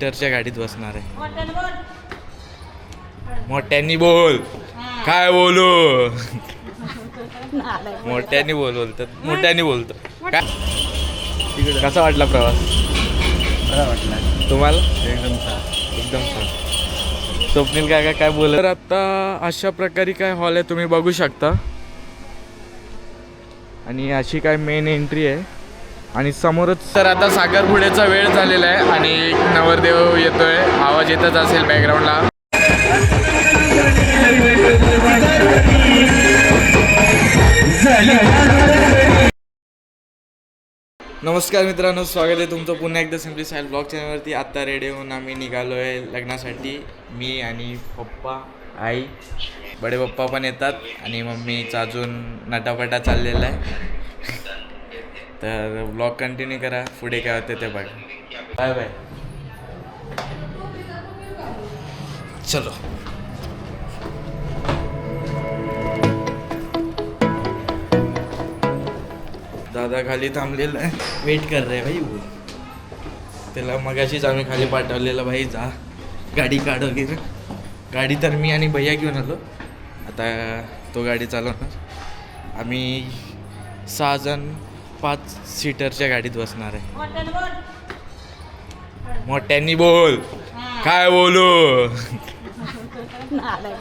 टरच्या गाडीत बसणार आहे. मोठ्यांनी बोल. काय बोलू? मोठ्यांनी बोल बोलतात मोठ्यांनी बोलतो. काय? कसा वाटला प्रवास? बरा वाटला. तुम्हाला? एकदम छान. एकदम छान. स्वप्नील काका काय बोल तर आता अशा प्रकारे काय हॉल आहे तुम्ही बघू शकता. आणि अशी काय मेन एंट्री आहे. आणि समोरच तर आता साखरपुड्याचा वेळ झालेला आहे आणि नवरदेव येतोय. आवाज येतच असेल बॅकग्राऊंडला नमस्कार मित्रांनो स्वागत आहे तुमचं पुन्हा एकदा सिम्पली साईल ब्लॉग चॅनलवरती आत्ता रेडी होऊन आम्ही निघालो आहे लग्नासाठी. मी आणि पप्पा आई बडे पप्पा पण येतात आणि मम्मीचा अजून नटापटा चाललेला आहे. तर ब्लॉग कंटिन्यू करा. पुढे काय होते ते बघा. बाय बाय चलो. दादा खाली थांबलेला आहे. वेट कर रे भाई वो। त्याला मगाशीच आम्ही खाली पाठवलेलं भाई जा गाडी काढ वगैरे. गाडी तर मी आणि भैया घेऊन आलो. आता तो गाडी चालवणार. आम्ही सहा जण पाच सीटरच्या गाडीत बसणार आहे. मोठ्यांनी बोल. काय बोलू?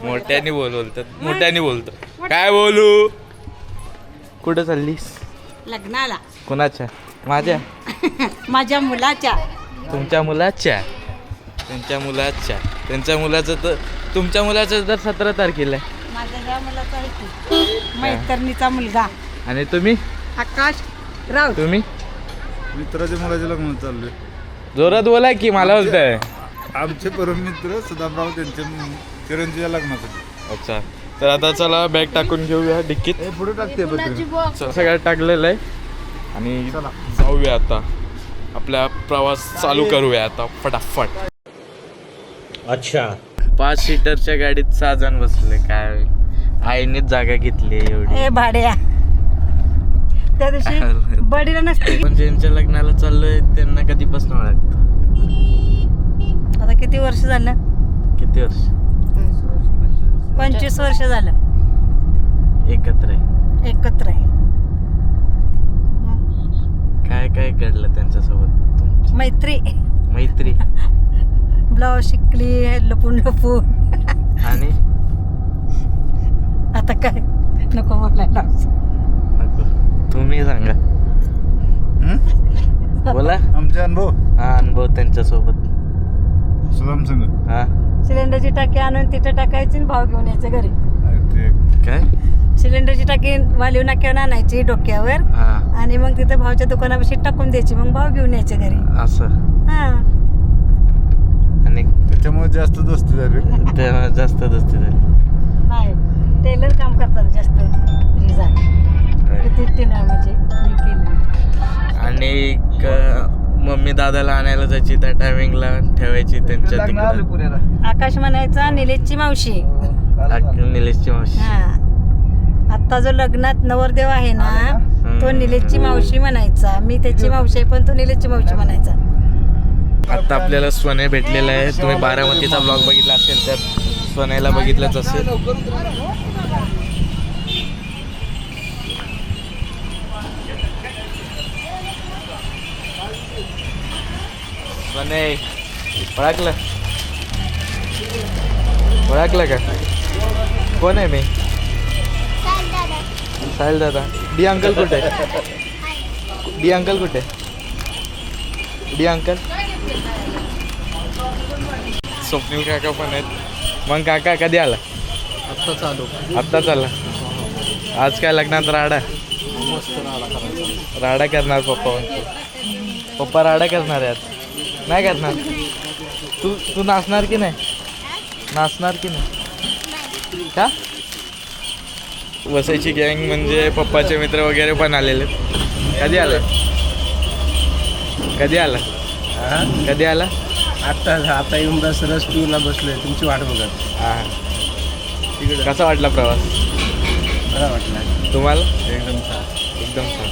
मोठ्यांनी बोल बोलतात मोठ्यांनी बोलतो. काय बोलू? कुठं चाललीस? लग्नाला. कोणाच्या? माझ्या? माझ्या मुलाच्या. तुमच्या मुलाच्या? त्यांच्या मुलाच्या. त्यांच्या मुलाचं तर तुमच्या मुलाचं तर सतरा तारखेला आहे. माझ्या मुलाचा मैत्रिणीचा मुलगा. आणि तुम्ही? आकाश. राऊत तुम्ही? मित्राच्या मुलाचे लग्न चालले जोरात बोला की मला बोलताय. आमचे परम मित्र सदाभाऊ त्यांच्या चिरंजीच्या लग्नासाठी. अच्छा. तर आता चला बॅग टाकून घेऊया डिक्कीत. हे पुढे टाकते स- सगळं टाकलेलं आहे. आणि जाऊया आता. आपला प्रवास चालू करूया आता फटाफट. अच्छा. पाच सीटरच्या गाडीत सहा जण बसले काय? आईनेच जागा घेतली एवढी. ए भाड्या. त्या दिवशी बडीला नसते पण ज्यांच्या लग्नाला चाललोय त्यांना कधीपासून ओळखतं आता किती वर्ष झालं? किती वर्ष? पंचवीस वर्ष झालं. एकत्र आहे. एकत्र आहे. काय काय घडलं त्यांच्यासोबत मैत्री. मैत्री. ब्लाऊज शिकली लपून लपून आणि? आता काय? नको बोलायला. तुम्ही सांगा. बोला. आमचे अनुभव. हा अनुभव त्यांच्यासोबत. सुदाम संघ हा. सिलेंडरची टाकी आणून तिथं टाकायची आणि भाव घेऊन यायचं घरी. ते. काय? सिलेंडरची टाकी वालीव नाक्यावर आणायची डोक्यावर हा. आणि मग तिथे भावच्या दुकानापाशी टाकून द्यायची मग भाव घेऊन यायचे घरी. असं. हा. आणि त्याच्यामुळे जास्त दोस्ती झाली. तेव्हा जास्त दस्ती झाली. नाही टेलर काम करतात जास्त. हे म्हणजे मी केलं. आणि क- मम्मी दादाला आणायला जायची त्या टायमिंगला ठेवायची त्यांच्या तिकडं. आकाश म्हणायचा निलेशची मावशी. आक- निलेशची मावशी. हा. आता जो लग्नात नवरदेव आहे ना तो निलेशची मावशी म्हणायचा. मी त्याची मावशी आहे पण तो निलेशची मावशी म्हणायचा. आता आपल्याला सोने भेटलेला आहे तुम्ही बारामतीचा ब्लॉग बघितला असेल तर सोन्याला बघितलंच असेल. सोने ओळखलं? ओळखलं का? कोण आहे मी? साहिल दादा. डी अंकल कुठे? डी अंकल कुठे? D uncle? स्वप्नील काका पण आहेत. मग काका कधी आला? आत्ता चालू. आत्ताच आला आज काय लग्नात राडा? राडा करणार पप्पा पप्पा राडा करणार आहे नाही करणार तू तू नाचणार की नाही? नाचणार की नाही? का? वसायची गँग म्हणजे पप्पाचे मित्र वगैरे पण आलेले. कधी आला? कधी आला? कधी आला? आता आता येऊन बस रस पिऊला बसलोय. तुमची वाट बघत. हा. कसा वाटला प्रवास? बरा वाटला. तुम्हाला एकदम छान एकदम छान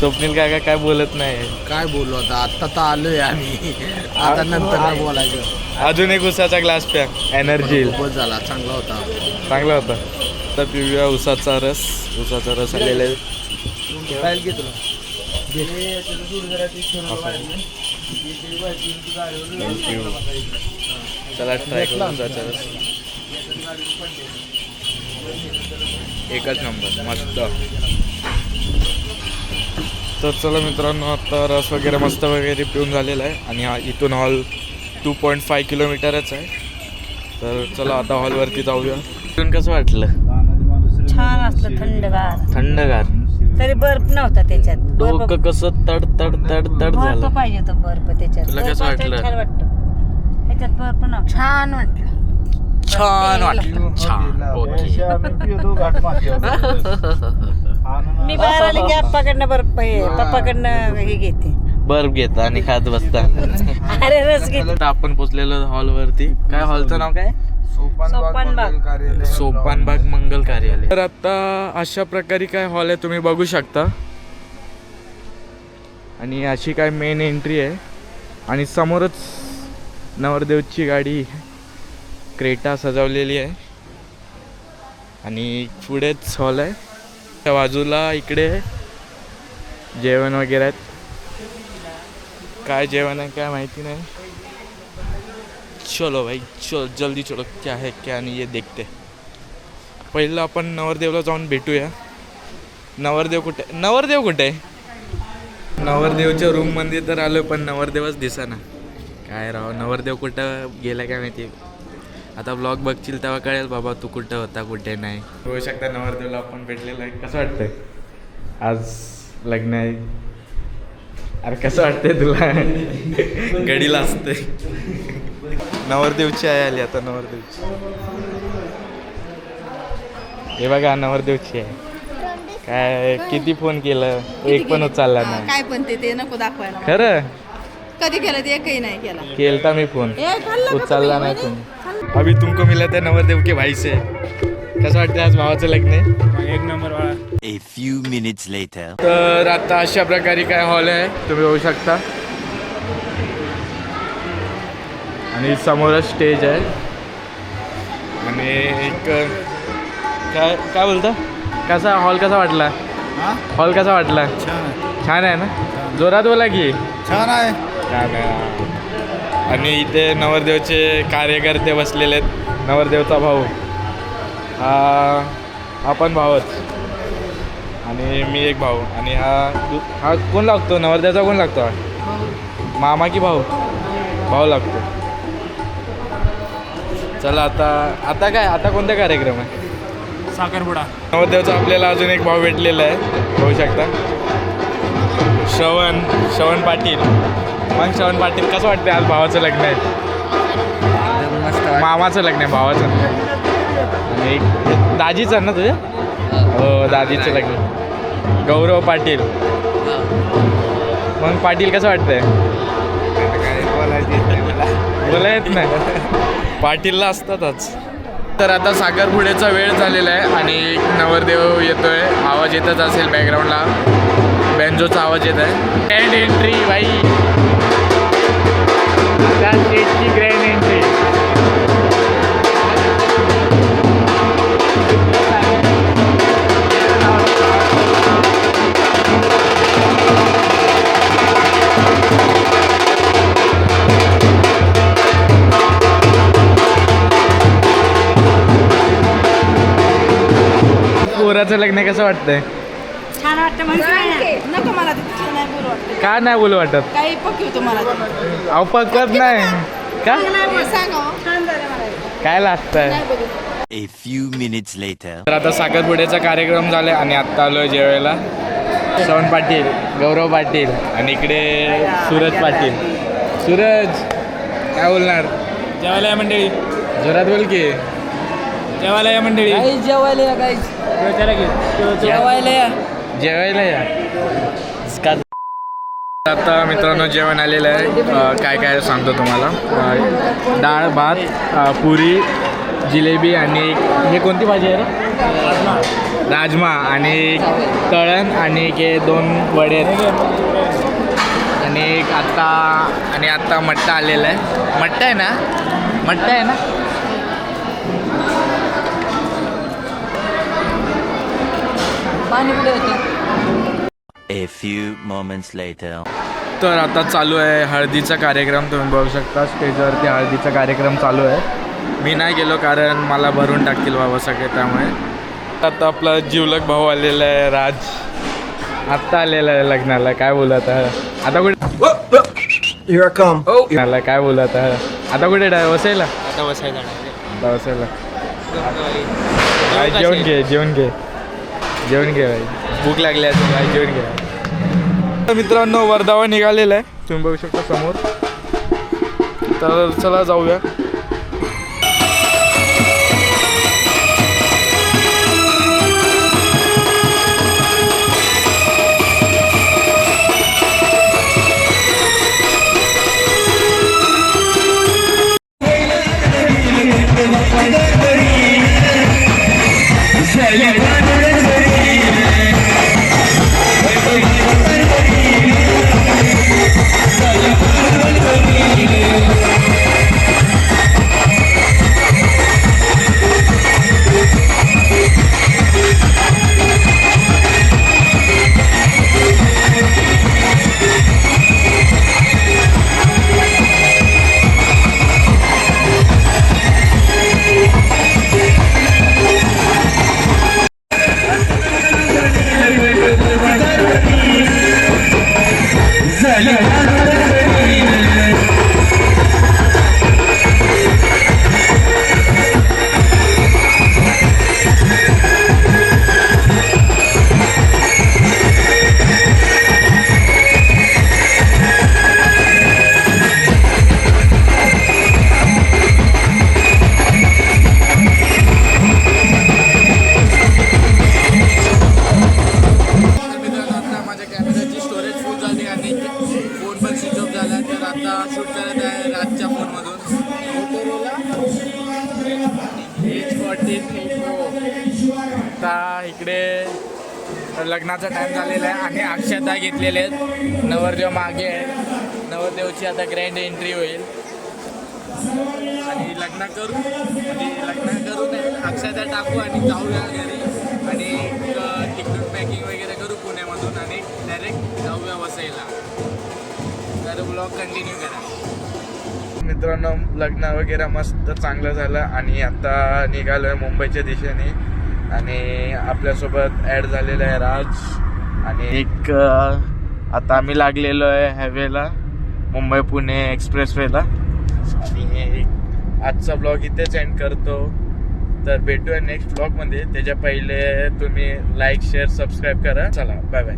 स्वप्नील काका काय बोलत नाही. काय बोलू आता? आता तर आलोय आम्ही. आता नंतर बोलायचं. अजून एक उसाचा ग्लास प्या. एनर्जी खूपच झाला. चांगला होता. चांगला होता. तर पिऊया उसाचा रस. उसाचा रस आलेला आहे. Thank you. चला ट्राय करू उसाचा रस. एकच नंबर मस्त. तर चला मित्रांनो आता रस वगैरे मस्त वगैरे पिऊन झालेला आहे आणि हा इथून हॉल टू पॉईंट फाय किलोमीटरच आहे. तर चला आता हॉलवरती जाऊया. इथून कसं वाटलं? छान असलं थंडगार. थंडगार. तरी बर्फ नव्हता त्याच्यात. बर्फ डोकं कसं तड तड तड तड बर्फ झालं. पाहिजे होतं बर्फ त्याच्यात. तुला बर्फ कसं वाटलं? छान वाटतं. त्याच्यात बर्फ नव्हता. छान वाटलं. छान वाटलं. छान. ओके. मी बाहेर आले की आप्पाकडनं बर्फ हे, पप्पाकडनं हे घेते. बर्फ घेता आणि खात बसता. अरे रस घेते. आता आपण पोचलेलो हॉलवरती. काय हॉलचं नाव काय? सोपानबाग सोपानबाग. मंगल कार्यालय. तर आता अशा प्रकारे काय हॉल आहे तुम्ही बघू शकता. आणि अशी काय मेन एंट्री आहे. आणि समोरच नवरदेवची गाडी क्रेटा सजवलेली आहे. आणि पुढेच हॉल आहे. त्या बाजूला इकडे जेवण वगैरे आहेत. काय जेवण आहे काय माहिती नाही. चलो भाई चल जल्दी चलो क्या है क्या नाही हे देखते. पहिलं आपण नवरदेवला जाऊन भेटूया. नवरदेव कुठे? नवरदेव कुठे? आहे नवरदेवच्या रूममध्ये तर आलो पण नवरदेवच दिसा ना काय राव नवरदेव कुठं गेला काय माहिती? आता ब्लॉग बघशील तेव्हा कळेल बाबा तू कुठं होता कुठे नाही. होऊ शकता नवरदेवला आपण भेटलेलं आहे. कसं वाटतंय? आज लग्न आहे. अरे कसं वाटतंय तुला? गडीला असते नवरदेवची आहे आली आता नवरदेवची. हे बघा नवरदेवची आहे काय किती फोन केलं? एक पण उचलला नाही. काय पण ते नको दाखवायला. खरं? कधी केलं ते एकही नाही केला. केलता मी फोन. उचलला तुम्ही? नाही फोन अभी तुमको मिला त्या नवरदेव के भाई से। कसं वाटतं आज भावाचं लग्न? आहे एक नंबर बाळा A few minutes later. तर आता अशा प्रकारे काय हॉल आहे? तुम्ही बघू शकता. आणि समोरच स्टेज आहे. आणि एक काय काय बोलता? कसा हॉल कसा वाटला? हा? हॉल कसा वाटला? छान आहे. छान आहे ना? जोरात बोला की. छान आहे. छान आहे. आणि इथे नवरदेवचे कार्यकर्ते बसलेले आहेत. नवरदेवचा भाऊ. हा हा पण भावच आणि मी एक भाऊ. आणि हा हा कोण लागतो? नवरदेवचा कोण लागतो? हा मामा की भाऊ? भाऊ लागतो. चला आता आता काय? आता कोणता कार्यक्रम आहे? साखरपुडा. नवरदेवचा आपल्याला अजून एक भाऊ भेटलेला आहे. होऊ शकता. श्रवण श्रवण पाटील. मग श्रवण पाटील कसं वाटतं आज भावाचं लग्न आहे? मामाचं लग्न आहे भावाचं. आणि एक दाजीचं ना तुझ्या हो दाजीचं लग्न. गौरव पाटील. मग पाटील कसं वाटतंय? बोला येत नाही. पाटीलला असतातच तर आता साखरपुड्याचा वेळ झालेला आहे आणि नवरदेव येतोय. आवाज येतच असेल बॅकग्राऊंडला बेंजोचा आवाज येत आहे. ग्रँड एंट्री बाई. पोराचं लग्न कसं वाटतंय? छान वाटतं म्हणजे नको मला नाही बोलू वाटत. का नाही बोलू वाटत? काही मला. अहो पकवत नाही. का? सांगा. छान झालं मला. काय लागतंय? A few minutes later. तर आता साखरपुड्याचा कार्यक्रम झाला आणि आत्ता आलोय जेवायला. श्रवण पाटील गौरव पाटील आणि इकडे सूरज पाटील. सूरज काय बोलणार? जेवायला या मंडळी. जोरात बोल की. जेवायला या मंडळी. जेवायला या काही विचारा की. जेवायला या. जेवायला या. आता मित्रांनो जेवण आलेलं आहे. काय काय सांगतो तुम्हाला? डाळ भात पुरी जिलेबी आणि हे कोणती भाजी आहे रे? राजमा आणि तळण आणि के दोन वडे आहेत. आणि एक आत्ता आणि आत्ता मट्टा आलेला आहे. मट्टा आहे ना? मट्टा आहे ना? पाणी कुठे होतं. A few moments later. तर आता चालू आहे हळदीचा कार्यक्रम तुम्ही बघू शकता स्टेजवरती हळदीचा कार्यक्रम चालू आहे. मी नाही गेलो कारण मला भरून टाकतील बाबा सगळे त्यामुळे. आता आपला जिवलक भाऊ आलेला आहे राज. आत्ता आलेला आहे लग्नाला काय बोलत आहे? आता कुठे लग्नाला काय बोलत आहे? आता कुठे डाय वसायला आता बसायला आता वसायला भाई जेवण घे जेवण घे. जेवण घ्या भाई भूक लागली असेल भाई जेवण घ्या. तर मित्रांनो वर्धावा निघालेला आहे. तुम्ही बघू शकता समोर. तर चला जाऊया. लग्नाचा टाईम झालेला आहे आणि अक्षता घेतलेले आहेत. नवरदेव मागे आहे नवरदेवची आता ग्रँड एंट्री होईल. आणि लग्न करू आणि लग्न करून आहे, अक्षता टाकू आणि जाऊया घरी. आणि तिकडून पॅकिंग वगैरे करू पुण्यामधून आणि डायरेक्ट जाऊया वसईला. तर ब्लॉग कंटिन्यू करा. मित्रांनो लग्न वगैरे मस्त चांगलं झालं आणि आता निघालो आहे मुंबईच्या दिशेने. आणि आपल्यासोबत ॲड झालेला आहे राज. आणि एक आता आम्ही लागलेलो आहे हायवेला मुंबई पुणे एक्सप्रेसवेला आणि आजचा ब्लॉग इथेच एंड करतो. तर भेटूया नेक्स्ट ब्लॉगमध्ये त्याच्या पहिले तुम्ही लाईक शेअर सबस्क्राईब करा. चला बाय बाय.